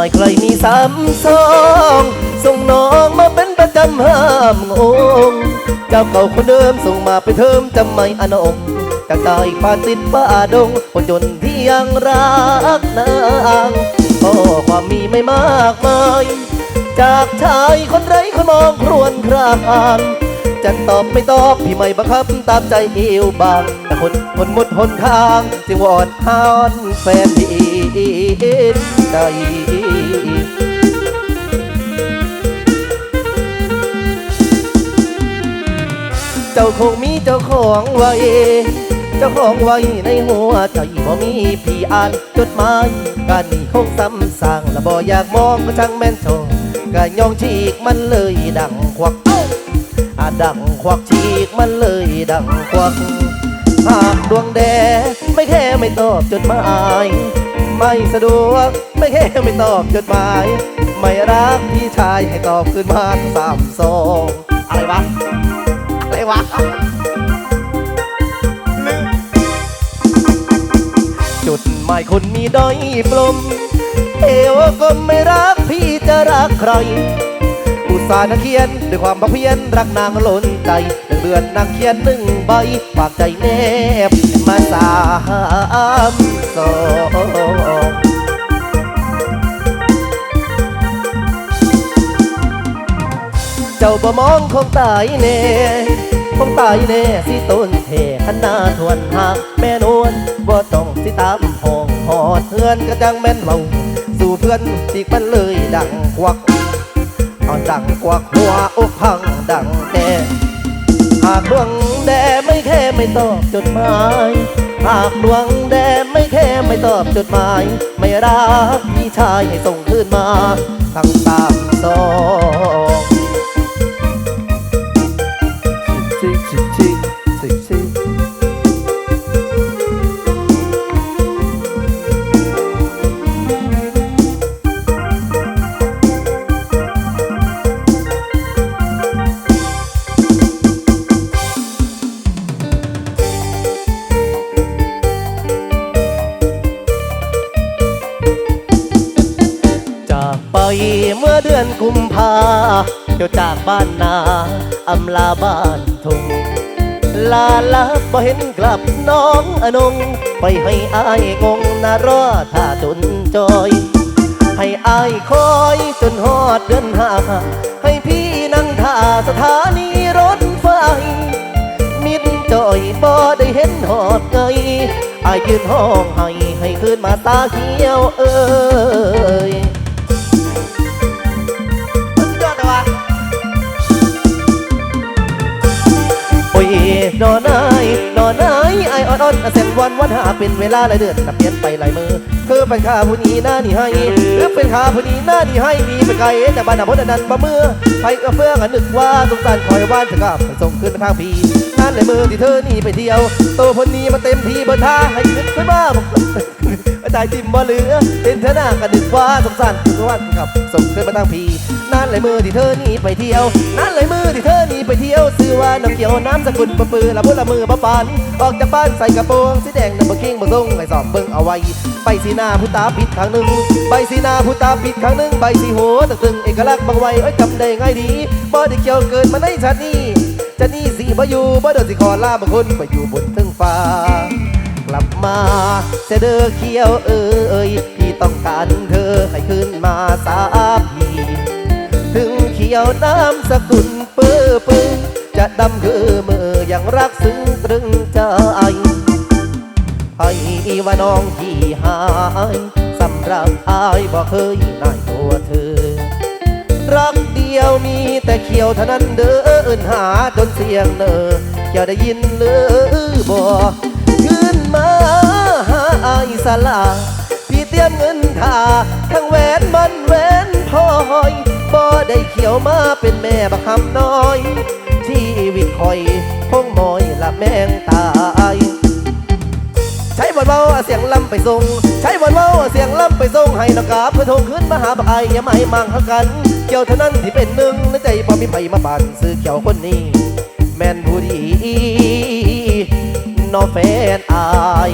ายใครมีสามสองส่งน้องมาเป็นประจำห้ามงงเจ้าเก่าคนเดิมส่งมาไปเทิมจำไม่อนงจากตายผ่านติดป่าดงคนจนที่ยังรักนางก็ความมีไม่มากมายจากชายคนไร้คนมองครวนครางจะตอบไม่ตอบพี่ไม่บังคับตามใจเอวบาง แต่คนคนหมดหนทางจึงวอนหอนแฟนพี่ ใจเจ้าคงมีเจ้าของไว้ เจ้าของไว้ในหัวใจบ่มีพี่อ่านจดหมายการนี้คงซ้ำสร้างและบ่อยากมองก็ช่างแม่นโชกะยองฉีกมันเลยดังควักอาดังควักฉีกมันเลยดังควักหากดวงแดงไม่แค่ไม่ตอบจดหมาย ไม่สะดวก ไม่แค่ไม่ตอบจดหมาย ไม่รักพี่ชายให้ตอบคืนมาสามสองอะไรวะ อะไรวะจุดหมายคนมีด้อยปลมเอวก็ไม่รักพี่จะรักใคร อุตสาห์นักเขียน ด้วยความบักเพียนรักนางล้นใจหนึ่งเดือนนางเขียนหนึ่งใบฝากใจแนบมาสามสองเจ้าบ่มองคงตายแน่คงตายแน่สิต้นเทขนาทวนหักแม่นวลบ่ต้องสิตามห้องหอดเพื่อนก็จังแม่นเมาสู่เพื่อนสิมันเลยดังควัก เอาดังกว่าหัวอกพังดังแต่หากดวงแดไม่แค่ไม่ตอบจดหมายหากดวงแดไม่แค่ไม่ตอบจดหมาย ไม่รักพี่ชายให้ส่งคืนมาทั้งตามสอง ดือนกุมภาเจ้าจากบ้านนาอำลาบ้านทุ่งลาลาบ่เห็นกลับน้องอนงไปให้อายงงนารอท่าจนจอย ให้อายคอยจนฮอดเดือนห้าให้พี่นั่งท่าสถานีรถไฟ มิดจอยบ่ได้เห็นหอดไงอายยืนห้องให้ให้คืนมาตาเขียวเอ้ย ไอออนเสร็จวันวันหาเป็นเวลาหลายเดือนนับเปลี่ยนไปหลายมือคือเป็นข้าผู้นี้หน้านี่ให้หรือเป็นข้าผู้นี้หน้านี่ให้มีเป็นไกลแต่บ้านนาพนันบ่มือไปกระเฟื่องอันนึกว่าสงสารคอยว่านจะกลับไปส่งคืนมาทางพีนั่นเลยมือที่เธอนี่ไปเที่ยวโตคนนี้มาเต็มที่เบนท่าให้ขึ้นขึ้นมาบอกใจติมบ่เหลือเป็นเธอหน้ากันดึกว่าสงสารคือว่ากับส่งขึ้นมาทางพี นั่นเลยมือที่เธอนี่ไปเที่ยว นั่นเลยมือที่เธอนี่ไปเที่ยวซื้อว่าน้ำเขียวน้ำสกุลปะปือละพุละมือปะปานออกจากบ้านใส่กระโปรงสีแดงน้ำบะคิงบะทรงให้สอบเบิ่งเอาไว้ ไปสีหน้าผู้ตาปิดครั้งหนึ่งใบสีหน้าผู้ตาปิดครั้งหนึ่งใบสีโหตึงตึงเอกลักษณ์บางไว้เอ้ยจำได้ง่ายดีบ่ได้เกี่ยวเกินมาในชาตินี้จะนี่สิบ่อยู่บ่เดินสิขอลาบางคนไปอยู่บนทึงฟ้ากลับมาเสเดอเขียวเอ้ยพี่ต้องการเธอให้ขึ้นมาสาพี ขียวน้ำสกุลเปื้อปื้อจะดำคือมือยังรักซึ้งตรึงใจให้ว่าน้องที่หายสำหรับอายบ่เคยนายตัวเธอ รักเดียวมีแต่เขียวเท่านั้นเด้อเอินหาจนเสียงเนอเขียวได้ยินหรือบ่ขึ้นมาหาอายสลาพี่เตรียมเงินทาทั้งแหวนมันแหวนพลอย ได้เขียวมาเป็นแม่บักคำน้อย ชีวิตคอยคงมอยละแมงตายใช้บอลเว้าเสียงลำไปส่งใช้บอลเว้าเสียงลำไปส่งให้นกกาเพื่อทงขึ้นมาหาบักไออย่าไม่มังหากัน เกี่ยวเท่านั้นที่เป็นหนึ่งในใจพอมีไผมาบันซื้อเกี่ยวคนนี้ แมนผู้ดีนอแฟนอาย